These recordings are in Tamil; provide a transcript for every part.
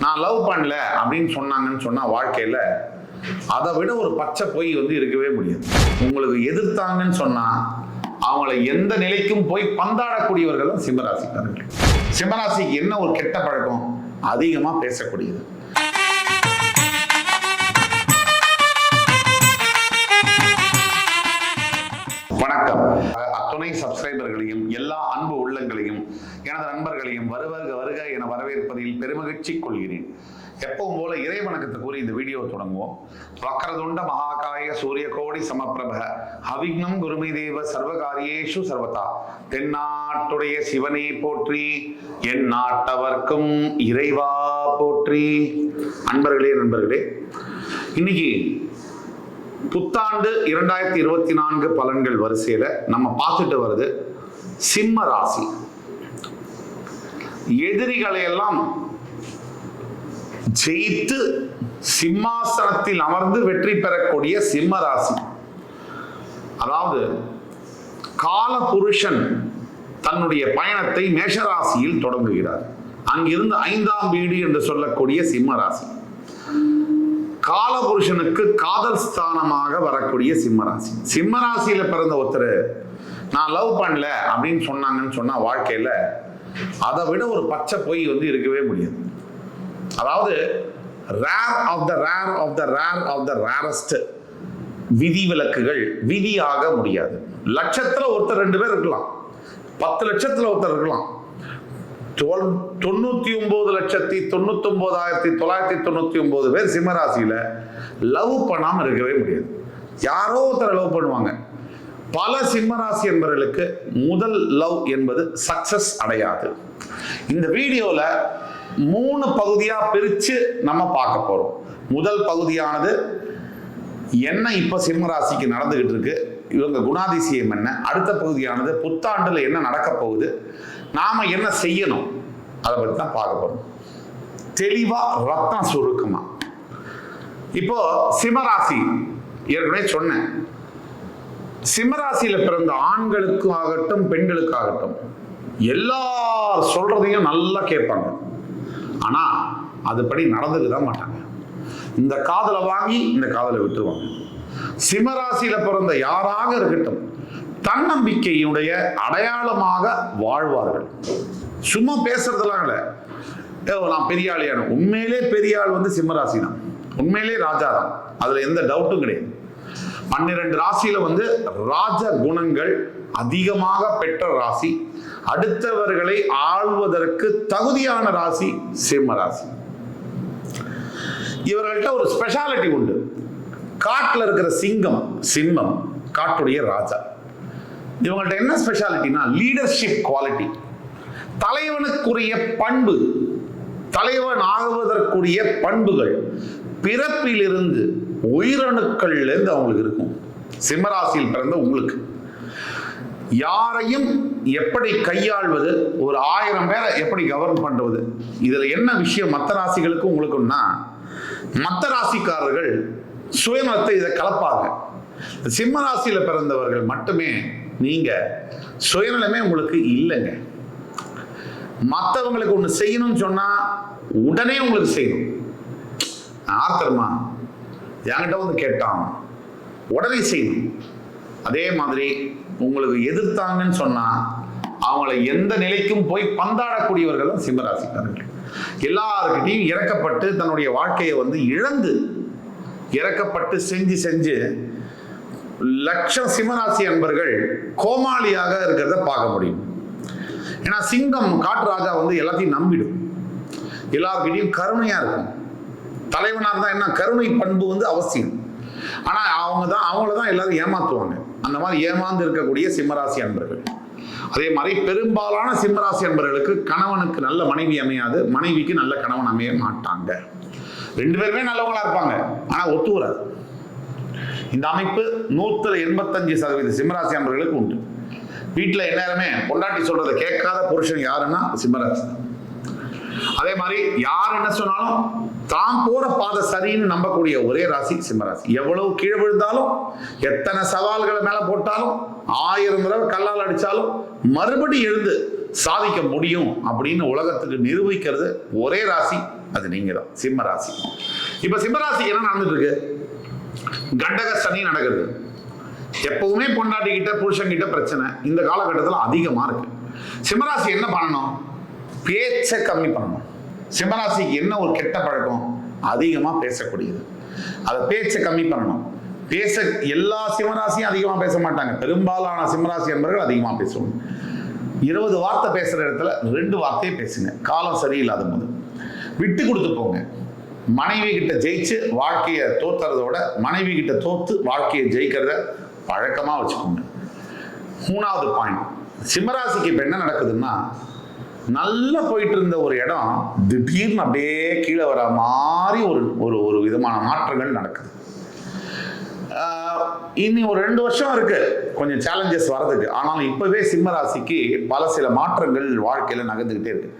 நான் லவ் பண்ணல அப்படின்னு சொன்னாங்கன்னு சொன்னா வாழ்க்கையில அதை விட ஒரு பச்சை பொய் வந்து இருக்கவே முடியாது. உங்களுக்கு எதிர்த்தாங்கன்னு சொன்னா அவங்கள எந்த நிலைக்கும் போய் பந்தாடக்கூடியவர்கள் தான் சிம்மராசிக்காரர்கள். சிம்மராசிக்கு என்ன ஒரு கெட்ட பழக்கம்? அதிகமா பேசக்கூடியது. அத்துணை சப்ஸ்கிரைபர்களையும் எல்லா அன்பு உள்ளங்களையும் எனது நண்பர்களையும் வருவருக வருக என வரவேற்பதில் பெருமகிழ்ச்சி கொள்கிறேன். எப்பவும் போல இறை வணக்கத்தை கூறி இந்த வீடியோ தொடங்குவோம். வக்கரதுண்ட மகாகாய சூரிய கோடி சமப்பிரப அவிக்னம் குருமை தேவ சர்வகாரியேஷு சர்வதா தென்னாட்டுடைய சிவனே போற்றி என் நாட்டவர்க்கும் இறைவா போற்றி. அன்பர்களே நண்பர்களே இன்னைக்கு புத்தாண்டு இரண்டாயிரத்தி இருபத்தி நான்கு பலன்கள் வரிசையில நம்ம பார்த்துட்டு வருது சிம்ம ராசி. எதிரிகளை எல்லாம் ஜெயித்து சிம்மாசனத்தில் அமர்ந்து வெற்றி பெறக்கூடிய சிம்ம ராசி. அதாவது கால புருஷன் தன்னுடைய பயணத்தை மேஷராசியில் தொடங்குகிறார். அங்கிருந்து ஐந்தாம் வீடு என்று சொல்லக்கூடிய சிம்ம ராசி. காலபுருஷனுக்கு காதல் ஸ்தானமாக வரக்கூடிய சிம்மராசி. சிம்மராசியில பிறந்த ஒருத்தர் நான் லவ் பண்ணல அப்படின்னு சொன்னாங்கன்னு சொன்னா வாழ்க்கையில அதை விட ஒரு பச்சை பொய் வந்து இருக்கவே முடியாது. அதாவது rare of the rare of the rare of the rarest விதி விலக்குகள் விதியாக முடியாது. லட்சத்துல ஒருத்தர் ரெண்டு பேர் இருக்கலாம். பத்து லட்சத்துல ஒருத்தர் இருக்கலாம். தொல்- தொண்ணூத்தி ஒன்பது லட்சத்தி தொண்ணூத்தி ஒன்பதாயிரத்தி தொள்ளாயிரத்தி தொண்ணூத்தி ஒன்பது பேர் சிம்மராசியில லவ் பண்ணாம இருக்கவே முடியாது. யாரோ ஒருத்தரை லவ் பண்ணுவாங்க. பல சிம்மராசி என்பவர்களுக்கு முதல் லவ் என்பது சக்சஸ் அடையாது. இந்த வீடியோல மூணு பகுதியா பிரிச்சு நம்ம பார்க்க போறோம். முதல் பகுதியானது என்ன இப்ப சிம்மராசிக்கு நடந்துகிட்டு இருக்கு? இவங்க குணாதிசயம் என்ன? அடுத்த பகுதியானது புத்தாண்டுல என்ன நடக்க போகுது? நாம என்ன செய்யணும்? அதை பற்றி தான் பார்க்க போகிறோம் தெளிவாக ரத்தம் சுருக்கமாக இப்போ சிம்மராசி ஏற்கனவே சொன்னேன். சிம்மராசியில் பிறந்த ஆண்களுக்கும் ஆகட்டும் பெண்களுக்காகட்டும் எல்லா சொல்றதையும் நல்லா கேட்பாங்க. ஆனா அதுபடி நடந்துக்க தான் மாட்டாங்க. இந்த காதலை வாங்கி இந்த காதலை விட்டுருவாங்க. சிம்மராசியில பிறந்த யாராக இருக்கட்டும் தன்னம்பிக்கையினுடைய அடையாளமாக வாழ்வார்கள். சும்மா பேசுறதெல்லாம் இல்லை. நான் பெரிய ஆளியான உண்மையிலே பெரிய ஆள் வந்து சிம்மராசி தான் உண்மையிலே ராஜா தான் அதுல எந்த டவுட்டும் கிடையாது. பன்னிரண்டு ராசியில வந்து ராஜ குணங்கள் அதிகமாக பெற்ற ராசி. அடுத்தவர்களை ஆள்வதற்கு தகுதியான ராசி சிம்ம ராசி இவர்கள்ட்ட ஒரு ஸ்பெஷாலிட்டி உண்டு. காட்டில் இருக்கிற சிங்கம் சிம்மம் காட்டுடைய ராஜா. இவங்கள்ட்ட என்ன ஸ்பெஷாலிட்டினா லீடர்ஷிப் குவாலிட்டி தலைவனுக்குரிய பண்பு தலைவன் ஆகுவதற்குரிய பண்புகள் பிறப்பிலிருந்து உயிரணுக்கள்ல இருந்து அவங்களுக்கு இருக்கும். சிம்மராசியில் பிறந்த உங்களுக்கு. யாரையும் எப்படி கையாள்வது ஒரு ஆயிரம் பேரை எப்படி கவர்ன் பண்றது இதுல என்ன விஷயம் மற்ற ராசிகளுக்கும் உங்களுக்கும்னா மற்ற ராசிக்காரர்கள் சுயநலத்தை இதை கலப்பாங்க. சிம்ம ராசியில பிறந்தவர்கள் மட்டுமே நீங்க சுயநலமே உங்களுக்கு இல்லைங்க. மற்றவங்களுக்கு ஒன்று செய்யணும்னு சொன்னால் உடனே உங்களுக்கு செய்யணும். ஆத்திரமா என்கிட்ட வந்து கேட்டான் உடனே செய்யணும். அதே மாதிரி உங்களுக்கு எதிர்த்தாங்கன்னு சொன்னால் அவங்கள எந்த நிலைக்கும் போய் பந்தாடக்கூடியவர்கள் தான் சிம்மராசிக்காரர்கள். எல்லாருக்கிட்டையும் இறக்கப்பட்டு தன்னுடைய வாழ்க்கையை வந்து இழந்து இறக்கப்பட்டு செஞ்சு செஞ்சு லட்சம் சிம்மராசி அன்பர்கள் கோமாளியாக இருக்கிறத பார்க்க முடியும். ஏன்னா சிங்கம் காட்டு ராஜா வந்து எல்லாத்தையும் நம்பிடும். எல்லாருக்கிட்டையும் கருணையா இருக்கும். தலைவனாக இருந்தால் என்ன? கருணை பண்பு வந்து அவசியம். ஆனால் அவங்க தான் அவங்கள தான் எல்லாரும் ஏமாத்துவாங்க. அந்த மாதிரி ஏமாந்து இருக்கக்கூடிய சிம்மராசி அன்பர்கள். அதே மாதிரி பெரும்பாலான சிம்மராசி அன்பர்களுக்கு கணவனுக்கு நல்ல மனைவி அமையாது. மனைவிக்கு நல்ல கணவன் அமைய மாட்டாங்க. ரெண்டு பேருமே நல்லவங்களா இருப்பாங்க. ஆனால் ஒத்து வராது. இந்த அமைப்பு நூத்துல எண்பத்தஞ்சு சதவீத சிம்மராசி அன்பர்களுக்கு உண்டு. வீட்டில் எல்லாருமே பொண்டாட்டி சொல்றதை கேட்காத புருஷன் யாருன்னா சிம்மராசி. அதே மாதிரி யார் என்ன சொன்னாலும் தான் போற பாதை சரின்னு நம்பக்கூடிய ஒரே ராசி சிம்மராசி. எவ்வளவு கீழே விழுந்தாலும் எத்தனை சவால்களை மேல போட்டாலும் ஆயிரம் தடவை கல்லால் அடிச்சாலும் மறுபடி எழுந்து சாதிக்க முடியும் அப்படின்னு உலகத்துக்கு நிரூபிக்கிறது ஒரே ராசி அது நீங்க தான் சிம்ம ராசி இப்ப சிம்மராசி என்ன நடந்துட்டு இருக்கு? கண்டக சனி நடக்குது எப்பவுமே பொண்டாட்டி கிட்ட புருஷன் கிட்ட பிரச்சனை. இந்த காலகட்டத்தில் அதிகமா இருக்கு. சிம்மராசி என்ன பண்ணணும்? பேச்சை கம்மி பண்ணணும். சிம்மராசிக்கு என்ன ஒரு கெட்ட பழக்கம்? அதிகமா பேசக்கூடியது. அதை பேச்சை கம்மி பண்ணணும். பேச எல்லா சிம்மராசியும் அதிகமா பேச மாட்டாங்க. பெரும்பாலான சிம்மராசி என்பவர்கள் அதிகமா பேசுவாங்க. இருபது வார்த்தை பேசுற இடத்துல ரெண்டு வார்த்தையே பேசுங்க. காலம் சரியில்லாத போது. விட்டு கொடுத்து போங்க. மனைவி கிட்ட ஜெயிச்சு வாழ்க்கையை தோத்துறதோட மனைவி கிட்ட தோத்து வாழ்க்கையை ஜெயிக்கிறத பழக்கமாக வச்சுக்கோங்க. மூணாவது பாயிண்ட் சிம்மராசிக்கு இப்போ என்ன நடக்குதுன்னா நல்லா போயிட்டு இருந்த ஒரு இடம் திடீர்னு அப்படியே கீழே வர மாதிரி ஒரு ஒரு ஒரு விதமான மாற்றங்கள் நடக்குது. இனி ஒரு ரெண்டு வருஷம் இருக்கு. கொஞ்சம் சேலஞ்சஸ் வரதுக்கு ஆனாலும் இப்பவே சிம்ம ராசிக்கு பல சில மாற்றங்கள் வாழ்க்கையில நகர்ந்துகிட்டே இருக்கு.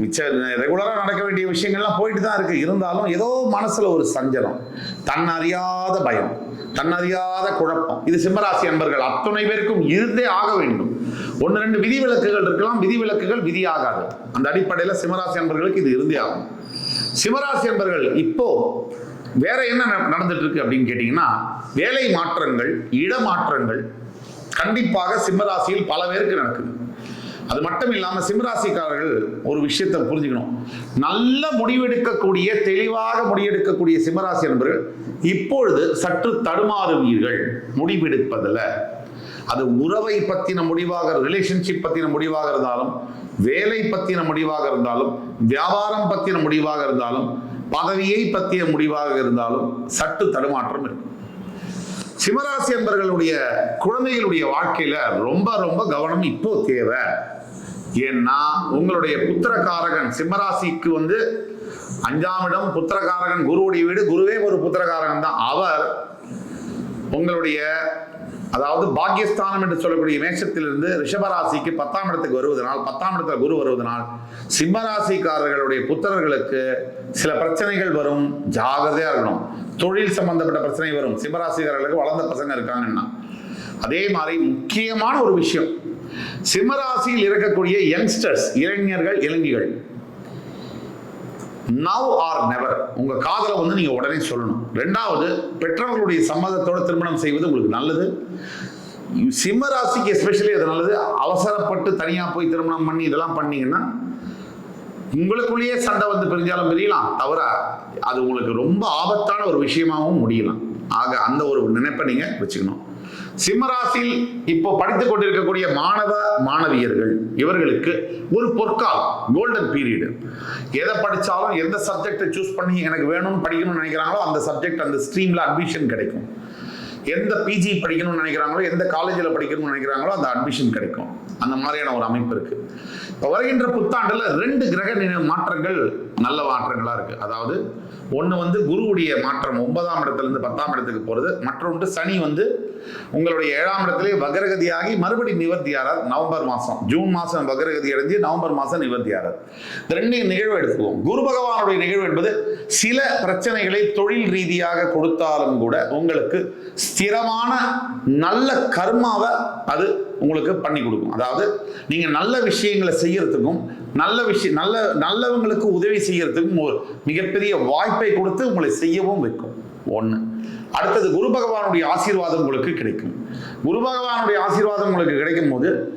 மிச்ச ரெகுலராக நடக்க வேண்டிய விஷயங்கள்லாம் போயிட்டு தான் இருக்கு. இருந்தாலும் ஏதோ மனசுல ஒரு சஞ்சலம் தன்னறியாத பயம். தன்னறியாத குழப்பம். இது சிம்மராசி அன்பர்கள் அத்தனை பேருக்கும் இருந்தே ஆக வேண்டும். ஒன்று ரெண்டு விதிவிலக்குகள் இருக்கலாம் விதிவிலக்குகள் விதியாகாது. அந்த அடிப்படையில் சிம்மராசி அன்பர்களுக்கு இது இருந்தே ஆகும். சிம்மராசி அன்பர்கள் இப்போ வேற என்ன நடந்துட்டு இருக்கு அப்படின்னு கேட்டீங்கன்னா வேலை மாற்றங்கள் இடமாற்றங்கள் கண்டிப்பாக சிம்மராசியில் பல பேருக்கு நடக்குது. அது மட்டும் இல்லாமல் சிம்ராசிக்காரர்கள் ஒரு விஷயத்தை புரிஞ்சுக்கணும். நல்ல முடிவெடுக்கக்கூடிய தெளிவாக முடிவெடுக்கக்கூடிய சிம்மராசி நண்பர்கள் இப்பொழுது சற்று தடுமாறுவீர்கள் முடிவெடுப்பதில். அது உறவை பற்றின முடிவாக ரிலேஷன்ஷிப் பத்தின முடிவாக இருந்தாலும் வேலை பற்றின முடிவாக இருந்தாலும் வியாபாரம் பற்றின முடிவாக இருந்தாலும் பதவியை பற்றிய முடிவாக இருந்தாலும் சற்று தடுமாற்றம் இருக்கும். சிம்மராசி என்பர்களுடைய குழந்தைகளுடைய வாழ்க்கையில ரொம்ப ரொம்ப கவனம் இப்போ தேவை. ஏன்னா உங்களுடைய புத்திரகாரகன் சிம்மராசிக்கு வந்து அஞ்சாம் இடம் புத்திரகாரகன் குருவுடைய வீடு குருவே ஒரு புத்திரகாரகன் தான் அவர் உங்களுடைய அதாவது பாக்கியஸ்தானம் என்று சொல்லக்கூடிய மேஷத்திலிருந்து ரிஷபராசிக்கு பத்தாம் இடத்துக்கு வருவதனால் பத்தாம் இடத்துல குரு வருவதனால் சிம்மராசிக்காரர்களுடைய புத்திரர்களுக்கு சில பிரச்சனைகள் வரும். ஜாகிரதையா இருக்கணும். தொழில் சம்பந்தப்பட்ட பிரச்சனை வரும். சிம்மராசிக்காரர்களுக்கு வளர்ந்த பசங்க இருக்காங்கன்னா அதே மாதிரி முக்கியமான ஒரு விஷயம். சிம்மராசியில் இருக்கக்கூடிய யங்ஸ்டர்ஸ் இளைஞர்கள் இளைஞர்கள் நவ் ஆர் நெவர் உங்க காதலை வந்து நீங்க உடனே சொல்லணும். ரெண்டாவது பெற்றவர்களுடைய சம்மதத்தோட திருமணம் செய்வது உங்களுக்கு நல்லது. சிம்ம ராசிக்கு எஸ்பெஷலி அது நல்லது. அவசரப்பட்டு தனியா போய் திருமணம் பண்ணி இதெல்லாம் பண்ணீங்கன்னா உங்களுக்குள்ளேயே சண்டை வந்து பிரிஞ்சாலும் பிரியலாம். தவிர அது உங்களுக்கு ரொம்ப ஆபத்தான ஒரு விஷயமாகவும் முடியலாம். ஆக அந்த ஒரு நினைப்பை நீங்க வச்சுக்கணும். சிம்மராசியில் இப்போ படித்துக் கொண்டிருக்கக்கூடிய மாணவ மாணவியர்கள் இவர்களுக்கு ஒரு பொற்காலம் கோல்டன் பீரியடு எதை படித்தாலும் எந்த சப்ஜெக்டை சூஸ் பண்ணி எனக்கு வேணும்னு படிக்கணும்னு நினைக்கிறாங்களோ அந்த சப்ஜெக்ட் அந்த ஸ்ட்ரீமில் அட்மிஷன் கிடைக்கும். எந்த பிஜி படிக்கணும்னு நினைக்கிறாங்களோ எந்த காலேஜில் படிக்கணும்னு நினைக்கிறாங்களோ அந்த அட்மிஷன் கிடைக்கும். அந்த மாதிரியான ஒரு அமைப்பு இருக்கு. இப்போ வருகின்ற புத்தாண்டில் ரெண்டு கிரக நினைவு மாற்றங்கள் நல்ல மாற்றங்களாக இருக்குது அதாவது ஒன்று வந்து குருவுடைய மாற்றம் ஒன்பதாம் இடத்துலேருந்து பத்தாம் இடத்துக்கு போகிறது மற்றொன்று சனி வந்து உங்களுடைய ஏழாம் இடத்திலே வகரகதியாகி மறுபடி ஆறார் நவம்பர் மாதம் ஜூன் மாதம் வகரகதி அடைஞ்சு நவம்பர் மாதம் நிவர்த்தி இந்த ரெண்டு நிகழ்வு எடுத்துக்குவோம். குரு பகவானுடைய நிகழ்வு என்பது சில பிரச்சனைகளை தொழில் ரீதியாக கொடுத்தாலும் கூட உங்களுக்கு ஸ்திரமான நல்ல கர்மாவை அது உங்களுக்கு பண்ணி கொடுக்கும். அதாவது நீங்கள் நல்ல விஷயங்களை செய்யறதுக்கும் நல்ல விஷயம் நல்ல நல்லவங்களுக்கு உதவி செய்யறதுக்கும் ஒரு மிகப்பெரிய வாய்ப்பை கொடுத்து உங்களை செய்யவும் வைக்கும். ஒண்ணு. அடுத்தது குரு பகவானுடைய ஆசீர்வாதம் உங்களுக்கு கிடைக்கும். குரு பகவானுடைய ஆசீர்வாதம் உங்களுக்கு கிடைக்கும் போது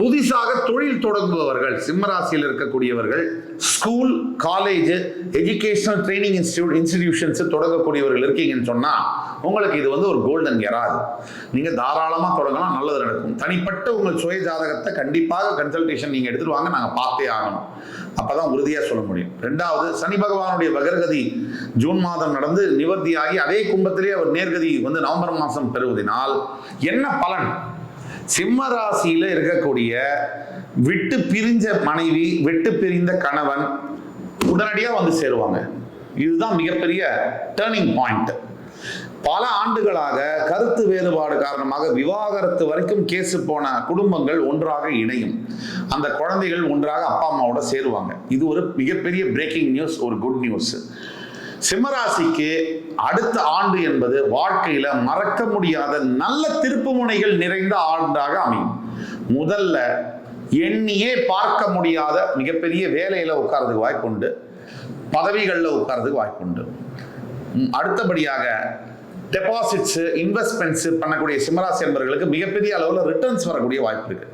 புதிதாக தொழில் தொடங்குபவர்கள் சிம்மராசியில் இருக்கக்கூடியவர்கள் school college educational training institute institutions தொடங்கக்கூடியவர்கள் இருக்கீங்கன்னு சொன்னால் உங்களுக்கு இது வந்து ஒரு கோல்டன் எராது நீங்கள் தாராளமாக தொடங்கலாம் நல்லது நடக்கும். தனிப்பட்ட உங்கள் சுய ஜாதகத்தை கண்டிப்பாக கன்சல்டேஷன் நீங்கள் எடுத்துகிட்டு வாங்க நாங்கள் பார்த்தே ஆகணும். அப்போ தான் உறுதியாக சொல்ல முடியும். ரெண்டாவது சனி பகவானுடைய வகர்கதி ஜூன் மாதம் நடந்து நிவர்த்தியாகி அதே கும்பத்திலே அவர் நேர்கதி வந்து நவம்பர் மாதம் பெறுவதனால் என்ன பலன்? சிம்ம ராசியில இருக்கக்கூடிய விட்டு பிரிஞ்ச மனைவி விட்டு பிரிந்த கணவன் உடனடியா வந்து சேருவாங்க. இதுதான் மிகப்பெரிய டேர்னிங் பாயிண்ட் பல ஆண்டுகளாக கருத்து வேறுபாடு காரணமாக விவாகரத்து வரைக்கும் கேஸ் போன குடும்பங்கள் ஒன்றாக இணையும். அந்த குழந்தைகள் ஒன்றாக அப்பா அம்மாவோட சேருவாங்க. இது ஒரு மிகப்பெரிய பிரேக்கிங் நியூஸ் ஒரு குட் நியூஸ் சிம்மராசிக்கு அடுத்த ஆண்டு என்பது வாழ்க்கையில மறக்க முடியாத நல்ல திருப்புமுனைகள் நிறைந்த ஆண்டாக அமையும். முதல்ல எண்ணியே பார்க்க முடியாத மிகப்பெரிய வேலையில உட்கார்றதுக்கு வாய்ப்புண்டு பதவிகளில் உட்கார்றதுக்கு வாய்ப்புண்டு அடுத்தபடியாக டெபாசிட்ஸ் இன்வெஸ்ட்மெண்ட்ஸ் பண்ணக்கூடிய சிம்மராசி என்பவர்களுக்கு மிகப்பெரிய அளவில் ரிட்டர்ன்ஸ் வரக்கூடிய வாய்ப்பு இருக்கு.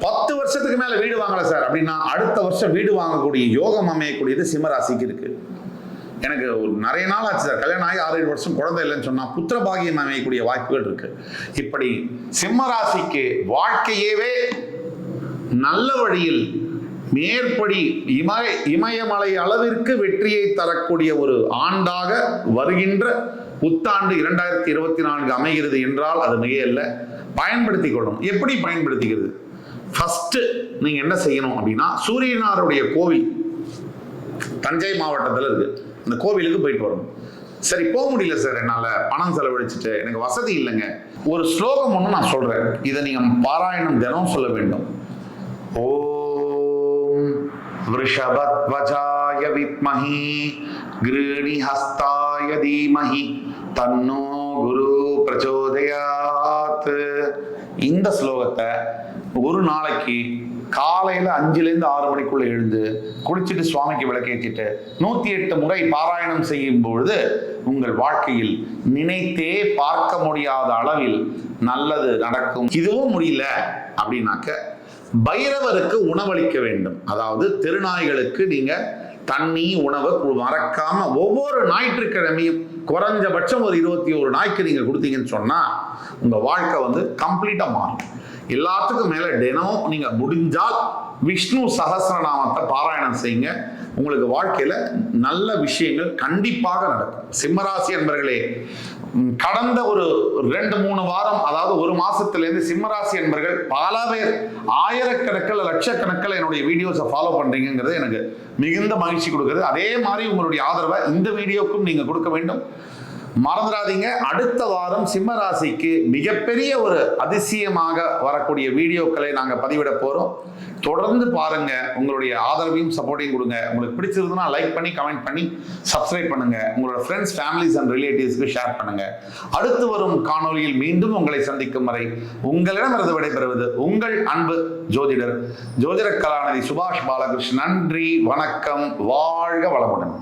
பத்து வருஷத்துக்கு மேல வீடு வாங்கல சார். அப்படின்னா அடுத்த வருஷம் வீடு வாங்கக்கூடிய யோகம் அமையக்கூடியது சிம்மராசிக்கு இருக்கு. எனக்கு ஒரு நிறைய நாள் ஆச்சு சார். கல்யாணம் ஆகி ஆறு ஏழு வருஷம் குழந்தை இல்லைன்னு சொன்னால் புத்திர பாகியம் அமையக்கூடிய வாய்ப்புகள் இருக்கு. இப்படி சிம்மராசிக்கு வாழ்க்கையவே நல்ல வழியில் மேற்படி இமய இமயமலை அளவிற்கு வெற்றியை தரக்கூடிய ஒரு ஆண்டாக வருகின்ற புத்தாண்டு இரண்டாயிரத்தி இருபத்தி நான்கு அமைகிறது என்றால் அது மிகையல்ல. பயன்படுத்திக் கொள்ளணும். எப்படி பயன்படுத்திக்கிறது? ஃபஸ்ட்டு நீங்கள் என்ன செய்யணும் அப்படின்னா சூரியனாருடைய கோவில் தஞ்சை மாவட்டத்தில் இருக்குது அந்த கோவிலுக்கு போயிட்டு வரணும் சரி போக முடியல சார் என்னால் பணம் செலவழிச்சிட்டு எனக்கு வசதி இல்லைங்க ஒரு ஸ்லோகம் ஒன்று நான் சொல்றேன் இதை நீங்க பாராயணம் தினம் சொல்ல வேண்டும் ஓம் वृषभध्वजाय विद्महि गृणिहस्ताय धीमहि தன்னோ குரு பிரச்சோதயாத் இந்த ஸ்லோகத்தை ஒரு நாளைக்கு காலையில் அஞ்சுலேருந்து ஆறு மணிக்குள்ளே எழுந்து குளிச்சுட்டு சுவாமிக்கு விளக்கேற்றிட்டு நூற்றி எட்டு முறை பாராயணம் செய்யும் பொழுது உங்கள் வாழ்க்கையில் நினைத்தே பார்க்க முடியாத அளவில் நல்லது நடக்கும். இதுவும் முடியல அப்படின்னாக்க பைரவருக்கு உணவளிக்க வேண்டும். அதாவது திருநாய்களுக்கு நீங்கள் தண்ணி உணவை மறக்காம ஒவ்வொரு ஞாயிற்றுக்கிழமையும் குறைஞ்சபட்சம் ஒரு இருபத்தி ஒரு நாய்க்கு நீங்க கொடுத்தீங்கன்னு சொன்னா உங்க வாழ்க்கை வந்து கம்ப்ளீட்டா மாறும். எல்லாத்துக்கும் மேல தினம் நீங்க முடிஞ்சால் விஷ்ணு சகசிரநாமத்தை பாராயணம் செய்யுங்க. உங்களுக்கு வாழ்க்கையில நல்ல விஷயங்கள் கண்டிப்பாக நடக்கும். சிம்மராசி என்பர்களே கடந்த ஒரு ரெண்டு மூணு வாரம் அதாவது ஒரு மாசத்துல இருந்து சிம்மராசி என்பர்கள் பல பேர் ஆயிரக்கணக்கில் லட்சக்கணக்கில் என்னுடைய வீடியோஸை ஃபாலோ பண்றீங்கிறது எனக்கு மிகுந்த மகிழ்ச்சி கொடுக்குது. அதே மாதிரி உங்களுடைய ஆதரவை இந்த வீடியோக்கும் நீங்க கொடுக்க வேண்டும். மறந்துடாதீங்க. அடுத்த வாரம் சிம்ம ராசிக்கு மிகப்பெரிய ஒரு அதிசயமாக வரக்கூடிய வீடியோக்களை நாங்கள் பதிவிட போகிறோம் தொடர்ந்து பாருங்க. உங்களுடைய ஆதரவையும் சப்போர்ட்டையும் கொடுங்க. உங்களுக்கு பிடிச்சிருந்ததுன்னா லைக் பண்ணி கமெண்ட் பண்ணி சப்ஸ்கிரைப் பண்ணுங்க. உங்களோட ஃப்ரெண்ட்ஸ் ஃபேமிலிஸ் அண்ட் ரிலேட்டிவ்ஸ்க்கு ஷேர் பண்ணுங்க. அடுத்து வரும் காணொளியில் மீண்டும் உங்களை சந்திக்கும் வரை உங்களிடமிருந்து விடைபெறுவது உங்கள் அன்பு ஜோதிடர் ஜோதிடர் கலாநிதி சுபாஷ் பாலகிருஷ்ணன். நன்றி வணக்கம் வாழ்க வளமுடன்.